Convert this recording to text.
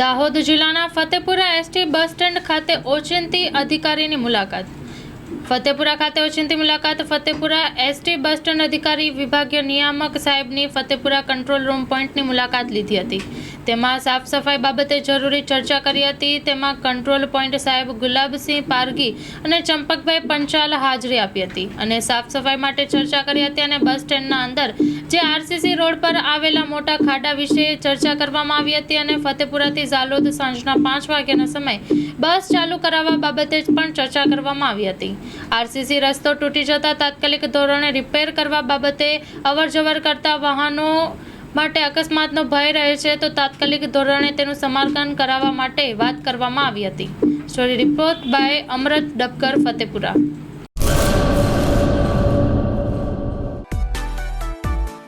દાહોદ જિલ્લાના Fatepura ST bus stand ખાતે ઓચિંતી અધિકારીની મુલાકાત. ફતેપુરા ખાતે ઓચિંતી મુલાકાત, ફતેપુરા એસટી બસ સ્ટેન્ડ અધિકારી વિભાગીય નિયામક સાહેબની ફતેપુરા કંટ્રોલ રૂમ પોઈન્ટની મુલાકાત લીધી હતી. તેમાં સાફ સફાઈ બાબતે જરૂરી ચર્ચા કરી હતી. તેમાં કંટ્રોલ પોઈન્ટ સાહેબ ગુલાબસિંહ પારગી અને ચંપકભાઈ પંચાલ હાજરી આપી હતી અને સાફ સફાઈ માટે ચર્ચા કરી હતી અને બસ સ્ટેન્ડના અંદર જે પર આવેલા મોટા ખાડા વિશે ચર્ચા કરવામાં આવી હતી અને ફતેપુરાથી ઝાલોદ સાંજના પાંચ વાગ્યાના સમયે બસ ચાલુ કરાવવા બાબતે પણ ચર્ચા કરવામાં આવી હતી. આરસીસી રસ્તો તૂટી જતા તાત્કાલિક ધોરણે રિપેર કરવા બાબતે અવરજવર કરતા વાહનો માટે અકસ્માતનો ભય રહે છે તો તાત્કાલિક ધોરણે તેનું સમારકામ કરાવવા માટે વાત કરવામાં આવી હતી. Story report by Amrut Dabkar, Fatepura.